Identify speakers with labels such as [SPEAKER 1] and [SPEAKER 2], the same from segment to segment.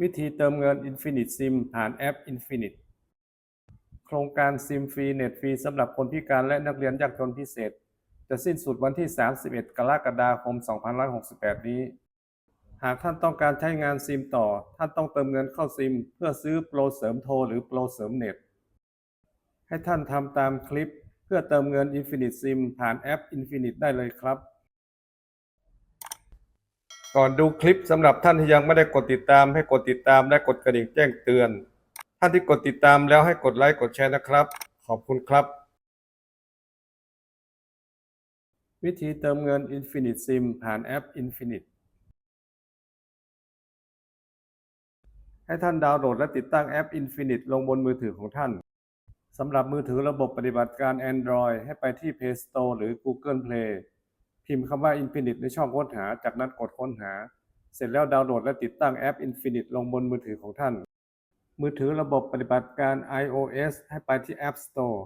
[SPEAKER 1] วิธีเติมเงิน Infinite SIM ผ่านแอป Infinite โครงการซิมฟรีเน็ตฟรีสำหรับคนพิการและนักเรียนยากจนพิเศษ จะสิ้นสุดวันที่ 31 กรกฎาคม 2568 นี้ หากท่านต้องการใช้งานซิมต่อ ท่านต้องเติมเงินเข้าซิม เพื่อซื้อโปรเสริมโทรหรือโปรเสริมเน็ต ให้ท่านทำตามคลิป เพื่อเติมเงิน Infinite SIM ผ่านแอป Infinite ได้เลยครับ ก่อนดูคลิปสำหรับท่านที่ยังไม่ได้กดติดตาม ให้กดติดตามและกดกระดิ่งแจ้งเตือน ท่านที่กดติดตามแล้วให้กดไลค์กดแชร์นะครับ ขอบคุณครับ วิธีเติมเงิน Infinite SIM ผ่านแอป Infinite ให้ท่านดาวน์โหลดและติดตั้งแอป Infinite ลงบนมือถือของท่านสำหรับมือถือระบบปฏิบัติการ Android ให้ไปที่ Play Store หรือ Google Play พิมพ์คำว่า Infinite ในช่องค้นหา จากนั้นกดค้นหา เสร็จแล้วดาวน์โหลดและติดตั้งแอป Infinite ลงบนมือถือของท่าน มือถือระบบปฏิบัติการ iOS ให้ไปที่ App Store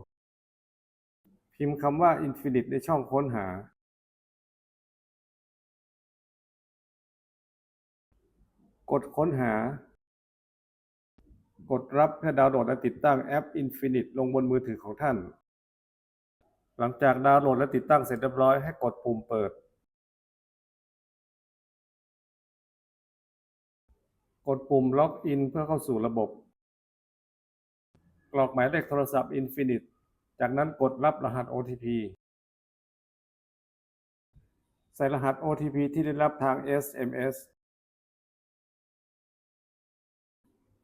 [SPEAKER 1] พิมพ์คำว่า Infinite ในช่องค้นหา กดค้นหา กดรับเพื่อดาวน์โหลดและติดตั้งแอป Infinite ลงบนมือถือของท่าน หลังจากดาวน์โหลดและติดตั้งเสร็จเรียบร้อยให้กดปุ่มเปิด กดปุ่มล็อกอินเพื่อเข้าสู่ระบบ กรอกหมายเลขโทรศัพท์ Infinite จากนั้นกดรับรหัส OTP ใส่รหัส OTP ที่ได้รับทาง SMS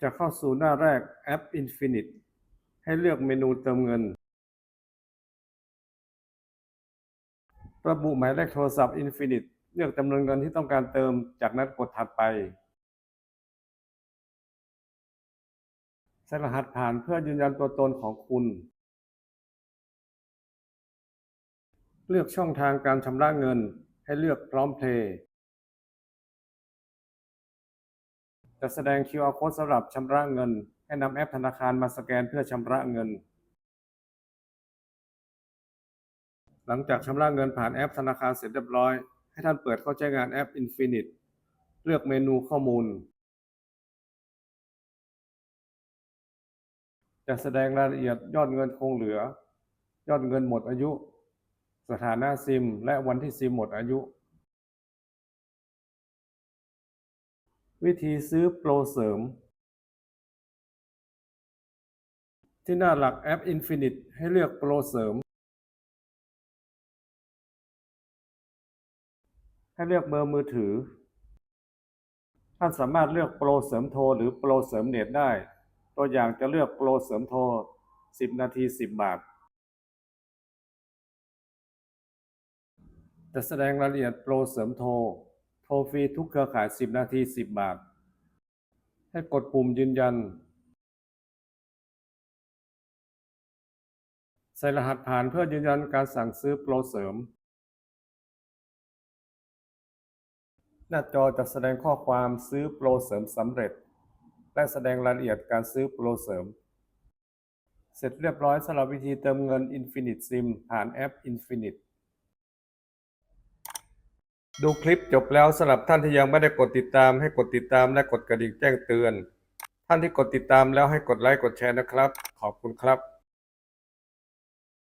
[SPEAKER 1] จะเข้าสู่หน้าแรกแอป Infinite ให้เลือกเมนูเติมเงิน ระบุหมายเลขโทรศัพท์ Infinite เลือกจำนวนเงินที่ต้องการเติม จากนั้นกดถัดไป ใส่รหัสผ่านเพื่อยืนยันตัวตนของคุณ เลือกช่องทางการชำระเงิน ให้เลือกพร้อมเพลย์จะแสดง QR Code สำหรับชำระเงิน ให้นำแอปธนาคารมาสแกนเพื่อชำระเงิน หลังจากชำระเงินผ่านแอปธนาคารเสร็จเรียบร้อย ให้ท่านเปิดเข้าใช้งานแอป Infinite เลือกเมนูข้อมูล จะแสดงรายละเอียดยอดเงินคงเหลือ ยอดเงินหมดอายุ สถานะซิม และวันที่ซิมหมดอายุ วิธีซื้อโปรเสริม ที่หน้าหลักแอป Infinite ให้เลือกโปรเสริม ให้เลือกเบอร์มือถือ ท่านสามารถเลือกโปรเสริมโทรหรือโปรเสริมเน็ตได้ ตัวอย่างจะเลือกโปรเสริมโทร 10 นาที 10 บาท จะแสดงรายละเอียดโปรเสริมโทร โทรฟรีทุกเครือข่าย 10 นาที 10 บาท ให้กดปุ่มยืนยัน ใส่รหัสผ่านเพื่อยืนยันการสั่งซื้อโปรเสริม หน้าจอจะแสดงข้อความซื้อโปรเสริมสำเร็จ และแสดงรายละเอียดการซื้อโปรเสริม เสร็จเรียบร้อยสำหรับวิธีเติมเงิน Infinite SIM ผ่านแอป Infinite ดูคลิปจบแล้วสำหรับท่านที่ยังไม่ได้กดติดตามให้กดติดตามและกดกระดิ่งแจ้งเตือน ท่านที่กดติดตามแล้วให้กดไลค์กดแชร์นะครับ ขอบคุณครับ